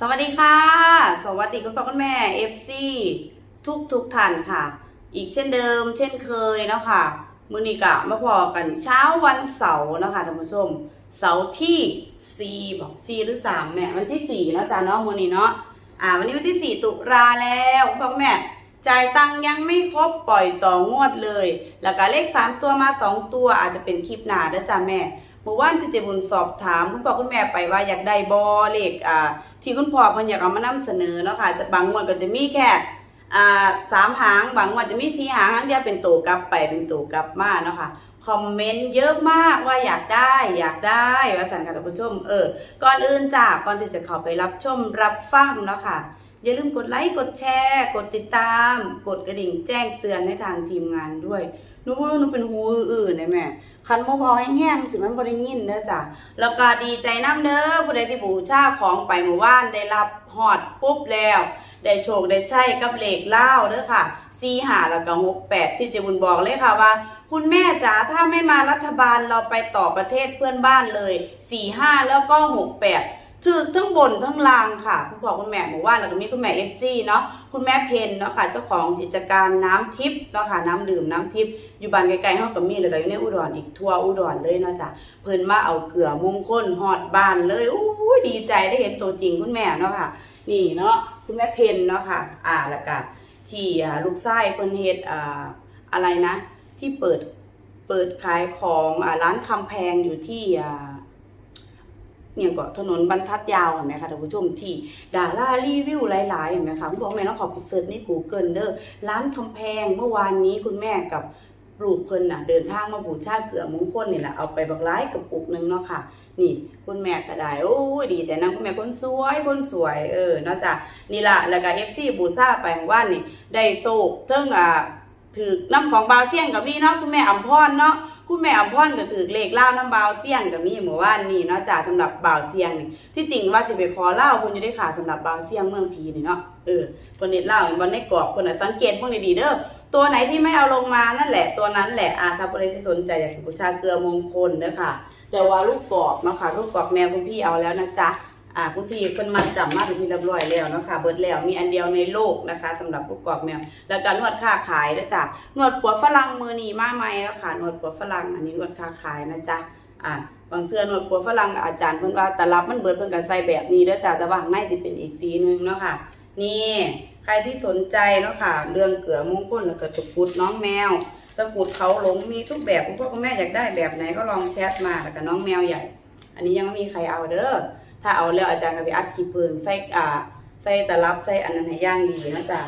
สวัสดีค่ะ สวัสดีคุณพ่อคุณแม่ FC ทุกทุกท่านค่ะ อีกเช่นเดิม เช่นเคยเนาะค่ะมือนี้กะมาพอกันเช้าวันเสาร์เนาะคะท่านผู้ชม เสาร์ที่4บอก4หรือ3แม่วันที่4เนาะจ้าเนาะวันนี้เนาะอ่า วันนี้วันที่4ตุลาแล้วคุณพ่อคุณแม่จ่ายตังค์ยังไม่ครบปล่อยต่องวดเลย แล้วก็เลข3ตัวมา2ตัวอาจจะเป็นคลิปหนาเด้อจ้าแม่ มื่อวานที่เจบุญสอบถาม คุณพ่อคุณแม่ไปว่าอยากได้บอเลขอ่าที่คุณพ่อเพิ่นอยากเอามานำเสนอเนาะค่ะจะบางงวดก็จะมีแค่อ่าสามหางบางงวดจะมีสี่หางหางเดียวเป็นตัวกลับไปเป็นตัวกลับมาเนาะค่ะคอมเมนต์เยอะมากว่าอยากได้อยากได้ว่าสันค่ะท่านผู้ชมเออก่อนอื่นจ้าก่อนที่จะเข้าไปรับชมรับฟังเนาะค่ะ อย่าลืมกดไลค์กดแชร์ กดติดตาม กดกระดิ่งแจ้งเตือนให้ทางทีมงานด้วยหนูว่าหนูเป็นหูอื่นๆนะแม่คันบ่พอแห้งๆสิมันบ่ได้ยินเด้อจ้ะแล้วก็ดีใจน้ำเด้อผู้ใดที่บูชาของไปเมื่อวานได้รับฮอดปุ๊บแล้ว ได้โชคได้ใช้กับเหลขเล่าเด้อค่ะ4 5แล้วก็68ที่เจบุญบอกเลยค่ะว่า คุณแม่จ๋าถ้าไม่มารัฐบาลเราไปต่อประเทศเพื่อนบ้านเลย4 5แล้วก็68 ถือทั้งบนทั้งล่างค่ะ คุณพ่อคุณแม่บอกว่าแล้วก็มีคุณแม่เอฟซีเนาะคุณแม่เพนเนาะค่ะเจ้าของกิจการน้ำทิพย์เนาะค่ะน้ำดื่มน้ำทิพย์อยู่บ้านไกลๆเฮาก็มีแล้วก็อยู่ในอุดรอีกทั่วอุดรเลยเนาะจ้ะเพิ่นมาเอาเกลือมงคลฮอดบ้านเลยอู้ดีใจได้เห็นตัวจริงคุณแม่เนาะค่ะ นี่เนาะคุณแม่เพนเนาะค่ะ อ่าแล้วก็ที่ลูกไส้เพิ่นเฮ็ดอ่าอะไรนะ ที่เปิดเปิดขายของอ่าร้านคำแพงอยู่ที่อ่า เนี่ยก็ถนนบรรทัดยาวเห็นไหมคะท่านผู้ชมที่ดารารีวิวหลายๆเห็นไหมคะคุณบอกแม่ต้องขอไปเสิร์ชใน Google เด้อร้านคำแพงเมื่อวานนี้คุณแม่กับลูกเพิ่นน่ะเดินทางมาบูชาเกลือมงคลนี่แหละเอาไปบักร้ายกับปุกนึงเนาะค่ะ นี่คุณแม่ก็ได้โอ้ยดีใจนะคุณแม่คนสวยคนสวยเออเนาะจ้ะนี่ล่ะแล้วก็ FC บูชาไปว่านี่ได้โชคเทิงอ่าถือน้ำของบาเซียงกับนี่เนาะคุณแม่อำพรเนาะ คุณแม่อำพรก็ถือเลขเล่าน้ำบาวเซียงกับนี่เมื่อวานนี่เนาะจ้ะสำหรับบาวเซียงนี่ที่จริงว่าสิไปขอเล่าคนจะได้ขาสำหรับบาวเซียงเมืองพีนี่เนาะเออคนเน็ตเล่าวันในกรอบคนน่ะสังเกตพวกนี้ดีเด้อตัวไหนที่ไม่เอาลงมานั่นแหละตัวนั้นแหละอาถ้าคนใดที่สนใจอยากบูชาเกลือมงคลเด้อค่ะ แต่ว่าลูกกรอบเนาะค่ะลูกกรอบแมวคุณพี่เอาแล้วนะจ๊ะ อ่าคุณพี่เพิ่นมาจำมาเป็นที่เรียบร้อยแล้วนะคะเบิดแล้วมีอันเดียวในโลกนะคะสำหรับลูกกรอบแมวแล้วก็นวดค่าขายนะจ๊ะนวดปวดฝรั่งมือนีมาใหม่แล้วค่ะนวดปวดฝรั่งอันนี้นวดค่าขายนะจ๊ะอ่าบางเทื่อนวดปวดฝรั่งอาจารย์เพิ่นว่าแต่รับมันเบิดเพิ่นก็ใส่แบบนี้เด้อจ้ะแต่ว่าข้างในสิเป็นอีกสีหนึงเนาะค่ะ นี่ใครที่สนใจเนาะค่ะ เรื่องเกลือมงคลแล้วก็ตะกรุดน้องแมวตะกุดเขาหลงมีทุกแบบคุณพ่อคุณแม่อยากได้แบบไหนก็ลองแชทมาแล้วก็น้องแมวใหญ่ อันนี้ยังไม่มีใครเอาเด้อ ถ้าเอาแล้วอาจารย์ก็สิอัดคลิปเพิ่มใส่อ่าใส่ตะลับใส่อันนั้นให้ย่างดีนะจ๊ะ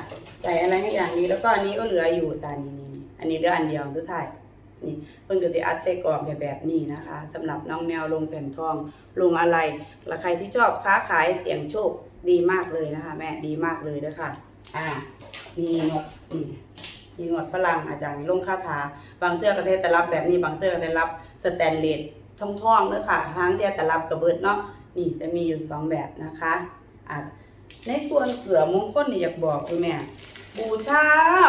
ใส่อะไรให้อย่างดีแล้วก็อันนี้ก็เหลืออยู่จ้านี่นี่นี่อันนี้เหลืออันเดียวสุดท้ายนี่เพิ่นก็สิอัดใส่กรอบแบบนี้นะคะสำหรับน้องแมวลงแผ่นทองลงอะไรแล้วใครที่ชอบค้าขายเสี่ยงโชคดีมากเลยนะคะ แม่ดีมากเลยเด้อค่ะอ่ามีงดนี่มีงดฝรั่งอาจารย์ลงคาถาบางเทื่อก็ได้แต่รับแบบนี้บางเทื่อก็ได้รับสแตนเลสทองทองๆเด้อค่ะทางเดียแต่รับกระเบิดเนาะ นี่จะมีอยู่สองแบบนะคะอะในส่วนเกลือมงคลนี่อยากบอกคือแม่บูชา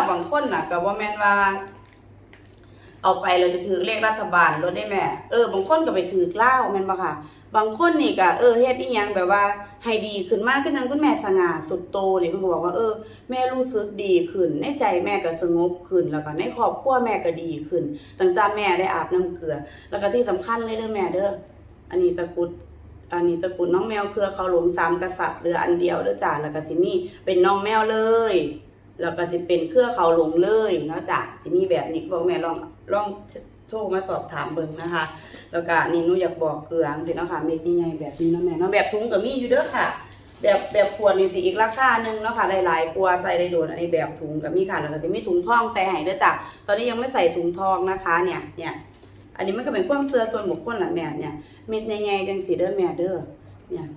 บางคนน่ะกับว่าแม่นว่า เอาไปเราจะถือเลขรัฐบาลรถได้แม่เออบางคนก็ไปถือเล่าวแม่นบ่ค่ะ บางคนนี่ก็เออเฮ็ดอีหยังแบบว่าให้ดีขึ้นมากขึ้นนั้นคุณแม่สง่าสุดโตนี่เพิ่นก็บอกว่าเออ แม่รู้สึกดีขึ้นในใจแม่ก็สงบขึ้นแล้วก็ในครอบครัวแม่ก็ดีขึ้นตั้งแต่แม่ได้อาบน้ำเกลือ แล้วก็ที่สำคัญเลยเด้อแม่เด้ออันนี้ตะกุด อันนี้ตระกูลน้องแมวเครือเขาหลงสามกษัตริย์เหลืออันเดียวเด้อจ้าแล้วก็สิมีเป็นน้องแมวเลยแล้วก็สิเป็นเครือเขาหลงเลยเนาะจ้ะสิมีแบบนี้บอกแม่ลองลองโทรมาสอบถามเบิ่งนะคะ แล้วก็นี่หนูอยากบอกเกลือจังสิเนาะค่ะเม็ดใหญ่ๆแบบนี้เนาะแม่เนาะแบบถุงก็มีอยู่เด้อค่ะ แบบแบบขวดนี่สิอีกราคาหนึงเนาะค่ะหลายๆกลัวใส่ได้โดนอันนี้แบบถุงก็มีค่ะแล้วก็สิมีถุงทองใส่ให้เด้อจ้ะตอนนี้ยังไม่ใส่ถุงทองนะคะ เนี่ยเนี่ย อันนี้มันก็เป็นความเชื่อส่วนบุคคลละแม่เนี่ยม็ดใหญ่ๆจังสีเด้อแม่เด้อเนี่ย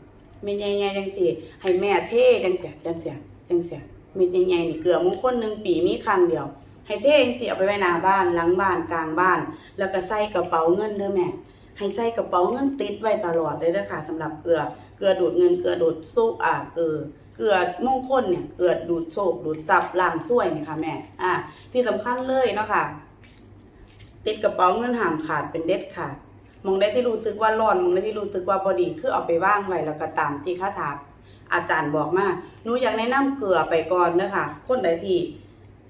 ม็ดใหญ่ๆจังสีให้แม่เท่จังเสียจังเสียจังเสียม็ดใหญ่ๆนี่เกลือมงคลหนึ่งปีมีครั้งเดียว ให้เท่จังสีเอาไปไว้หน้าบ้านหลังบ้านกลางบ้าน แล้วก็ใส่กระเป๋าเงินเด้อแม่ให้ใส่กระเป๋าเงินติดไว้ตลอดเลยเด้อค่ะสำหรับเกลือ เกลือดูดเงินเกลือดูดซุกอ่าเกลือเกลือมงคลเนี่ยเกลือดูดโชคดูดทรัพย์ล้างซ้วยนี่ค่ะแม่อ่าที่สำคัญเลยเนาะค่ะ ติดกระเป๋าเงินห้ามขาดเป็นเด็ดขาดมองได้ที่รู้สึกว่าร้อนมองได้ที่รู้สึกว่าบอดีคือเอาไปว่างไว้แล้วก็ตามที่คาถาอาจารย์บอกมาหนูอยากแนะนำเกลือไปก่อนเด้อค่ะคนใดที่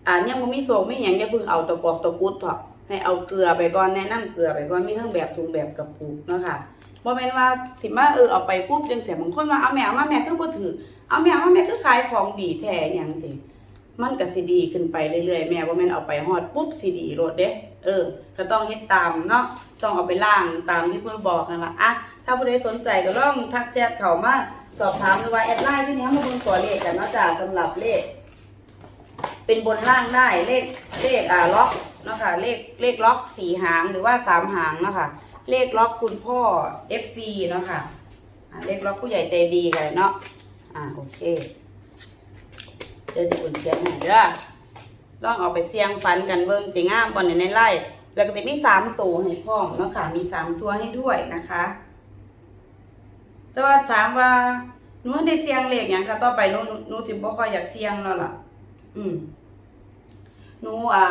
อ่ายังบ่มีโศกไม่หยังอย่าเพิ่งเอาตะกอกตะกุดเถอะให้เอาเกลือไปก่อนแนะนำเกลือไปก่อนมีทั้งแบบถุงแบบกระปุกเนาะค่ะบ่แม่นว่าสิมาเออเอาไปปุ๊บจังเสียบางคนว่าเอาแม่เอามาแม่คือบ่ถือเอาแม่เอามาแม่คือขายของดีแท้หยังติมันก็สิดีขึ้นไปเรื่อยๆแม่ว่าแม่นเอาไปฮอดปุ๊บสิดีโลดเด้ เออ ก็ต้องเฮ็ดตามเนาะต้องเอาไปล่างตามที่เพิ่อนบอกนั่นละอะถ้าผู้ใดสนใจก็ลองทักแชทเขามาสอบถามหรือว่าแอดไลน์ที่นี้มาเบิ่งตัวเลขกันเนาะจ้าสำหรับเลข เป็นบนล่างได้เลขเลขอ่าล็อกเนาะค่ะเลขเลขล็อกสี่หางหรือว่าสามหางเนาะค่ะเลขล็อกคุณพ่อ FC เนาะค่ะอ่าเลขล็อกผู้ใหญ่ใจดีกันเนาะอ่าโอเคเดี๋ยวจะอุ่นเสียงให้เด้อ ลองเอาไปเสียงฟันกันเบิ่งสิงามบ่ในในไล่แล้วก็จะมีสามตัวให้พร้อมเนาะค่ะ มีสามตัวให้ด้วยนะคะ แต่ว่าถามว่าหนูได้เสียงเลขหยังค่ะ ต่อไปหนูหนูหนูสิบ่ค่อยอยากเสียงแล้วล่ะ อืมหนูอ่า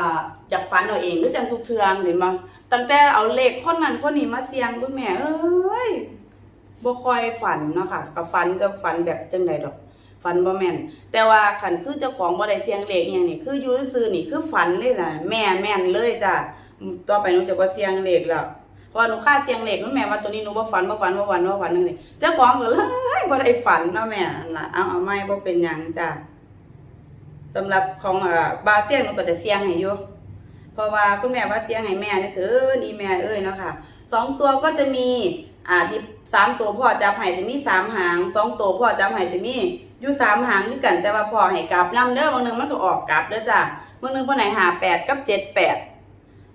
อยากฝันเอาเองหรือจังทุกเทืองเห็นบ่ตั้งแต่เอาเลขคนนั้นคนนี้มาเสียงคุณแม่เอ้ยบ่ค่อยฝันเนาะค่ะก็ฝันจะฝันแบบจังใดดอก ฝันบ่แม่น แต่ว่าขันคือเจ้าของบ่ได้เสียงเลขอย่างนี้คืออยู่ซื่อนี่คือฝันเลยล่ะแม่แม่นเลยจ้ะต่อไปหนูจะบ่เสียงเลขแล้วเพราะหนูค่าเสียงเลขคุณแม่ว่าตัวนี้หนูบ่ฝันบ่ฝันบ่ฝันบ่ฝันจังซี่เจ้าของก็เลยบ่ได้ฝันเนาะแม่ล่ะเอาเอาไม่บ่เป็นหยังจ้ะสำหรับของอ่าบาเสียงหนูก็จะเสียงให้อยู่เพราะว่าคุณแม่ว่าเสียงให้แม่นี่เถินอีแม่เอ้ยเนาะค่ะสองตัวก็จะมีอ่าที่สามตัวพ่อจับให้จะมีสามหางสองตัวพ่อจับให้จะมี อยู่สามหางคือกันแต่ว่าพอให้กลับนํเด้อบางนึงมันก็ออกกลับเด้อจ้ะบางนึงพ่อไหนหาแปดกับเจ็ดแปด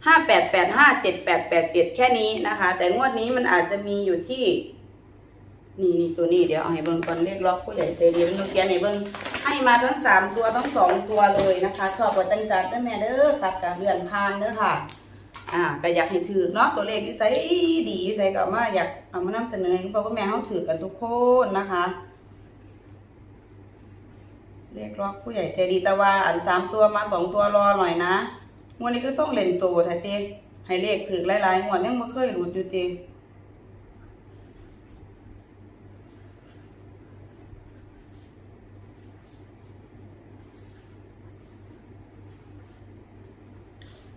ห้าแปดแปดห้าเจ็ดแปดแปดเจ็ดแค่นี้นะคะ แต่งวดนี้มันอาจจะมีอยู่ที่ นี่นี่ตัวนี้เดี๋ยวเอาให้เบิ่งก่อนเรียกล็อกผู้ใหญ่ใจดีนุเกียนให้เบิ่งให้มาทั้งสามตัวทั้งสองตัวเลยนะคะชอบกว่าจังจัดเด้อแม่เด้อครับกับเดือนพานเด้อค่ะอ่าก็อยากให้ถือเนาะตัวเลขวิสัยดีวิสัยก็มาอยากเอามานำเสนอให้พ่อกับแม่เฮาถือกันทุกคนนะคะ เรียกล็อกผู้ใหญ่ใจดีแต่ว่าอันสามตัวมาสองตัวรอหน่อยนะงวดนี้คือส่งเล่นโตแท้เตให้เลขถือหลายๆงวดยังไม่เคยหลุดอยู่เต้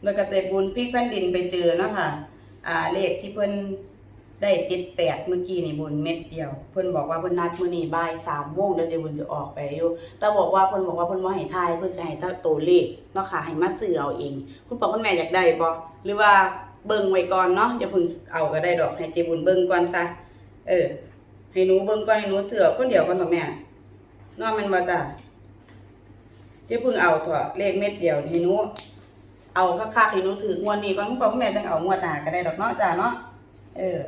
แล้วก็เตบุญพลิกแผ่นดินไปเจอเนาะค่ะ อ่าเลขที่เพิ่น ได้เจ็ดแปดเมื่อกี้นี่บุญเม็ดเดียว เพิ่นบอกว่าเพิ่นนัดมื้อนี้บ่ายสามโมงเดี๋ยวเจบุญจะออกไปอยู่ แต่บอกว่าเพิ่นบอกว่าเพิ่นบ่ให้ทายเพิ่นจะให้ต่ตัวเลขเนาะค่ะให้มาซื้อเอาเอง คุณพ่อคุณแม่อยากได้บ่หรือว่าเบิ่งไว้ก่อนเนาะอย่าเพิ่งเอาก็ได้ดอกให้เจบุญเบิ่งก่อนซะเออ ให้หนูเบิ่งก่อนให้หนูเสือคนเดียวก่อนเถอะแม่นาะแม่นบ่จ้ะอย่าเพิ่งเอาเถอะเลขเม็ดเดียวนี่ให้หนูเอาคักๆให้หนูถืองวดนี้ก่อนคุณพ่อคุณแม่จังเอางวดหน้าก็ได้ดอกเนาะจ้ะเนาะเออ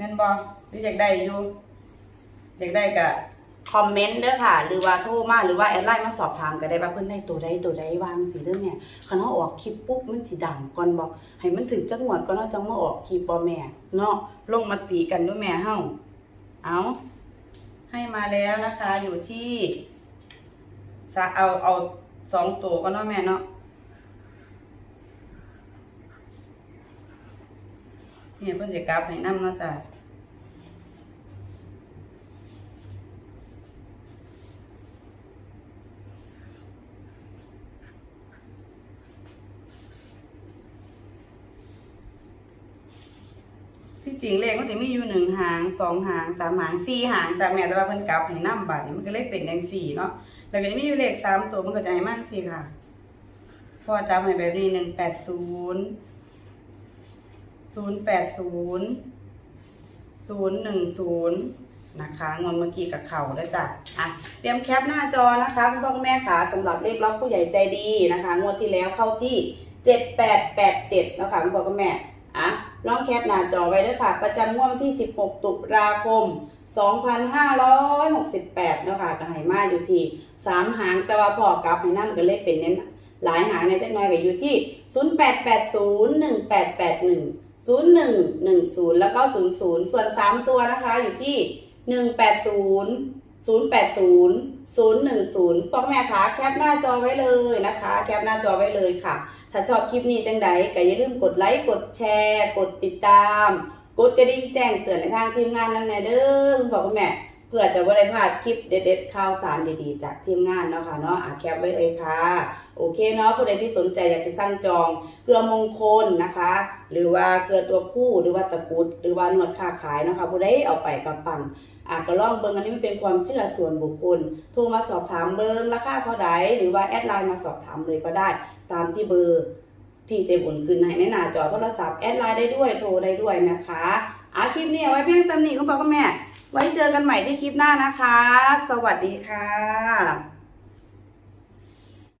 ม่นบอหรืออยากได้อยู่อยากได้ก็คอมเมนต์เด้อค่ะ หรือว่าโทรมาหรือว่าแอดไลน์มาสอบถามก็ได้ว่าเพิ่นได้ตัวใดตัวใดวางสิเด้อเนี่ยคันเฮาออกคลิปปุ๊บมันสิดังก่อนบ่ให้มันถึงจังหวัดก่อนเนาะจังมาออกคลิปบ่แม่เนาะลงมาตีกันด้วยแม่เฮาเอาให้มาแล้วนะคะ อยู่ที่สะเอาเอาสองตัวก็เนาะแม่เนาะ เนี่ยเพิ่นสิกลับให้นำเนาะจ้ะที่จริงเลขมันจะมีอยู่หนึ่งหางสองหางสามหางสี่หางแต่แม่แต่ว่าเพิ่นกลับให้น้ำบัตรมันก็เลยเป็นอย่างสี่เนาะแล้วก็จะมีอยู่เลขสามตัวมันก็จะให้มากสี่ค่ะพอจำให้แบบนี้หนึ่งแปดศูนย์ ศูนย์แปดศูนย์ศูนย์หนึ่งศูนย์นะคะงวดเมื่อกี้กับเข่าแล้วจ้ะอะเตรียมแคปหน้าจอนะคะคุณพ่อคุณแม่ค่ะสำหรับเลขล็อกผู้ใหญ่ใจดีนะคะ งวดที่แล้วเข้าที่เจ็ดแปดแปดเจ็ดนะคะคุณพ่อคุณแม่อะลองแคปหน้าจอไว้ด้วยค่ะ ประจำงวดวันที่16ตุลาคม2568เนาะค่ะก็ให้มาอยู่ที่3หางแต่ว่าพอกลับให้นั่นก็เลยเป็นเน้นหลายหางในจังน้อยก็อยู่ที่0880 1881 0110แล้วก็ 00 ส่วน 3 ตัวนะคะอยู่ที่ 180 080 010พ่อแม่คะแคปหน้าจอไว้เลยนะคะ แคปหน้าจอไว้เลยค่ะ ถ้าชอบคลิปนี้จังใดก็อย่าลืมกดไลค์กดแชร์ กดติดตาม กดกระดิ่งแจ้งเตือนในทางทีมงานนั่นแน่เด้อคุณพ่อคุณแม่ เพื่อจะบ่ได้พลาดคลิปเด็ดๆข่าวสารดีๆ จากทีมงานเนาะค่ะเนาะอะแคปไว้เลยค่ะ โอเคเนาะผู้ใดที่สนใจอยากจะสั่งจองเกลือมงคลนะคะ หรือว่าเกลือตัวผู้หรือว่าตะกุด หรือว่านวดค้าขายเนาะค่ะผู้ใดเอาไปกับปันอะก็ลองเบิ่งอันนี้มันเป็นความเชื่อส่วนบุคคลโทรมาสอบถามเบิ่งราคาเท่าใดหรือว่าแอดไลน์มาสอบถามเลยก็ได้ ตามที่เบอร์ที่เจบุญขึ้นให้ในหน้าจอโทรศัพท์แอดไลน์ได้ด้วยโทรได้ด้วยนะคะอะคลิปนี้เอาไว้เพียงสำนีคุณพ่อคุณแม่ ไว้เจอกันใหม่ที่คลิปหน้านะคะ สวัสดีค่ะ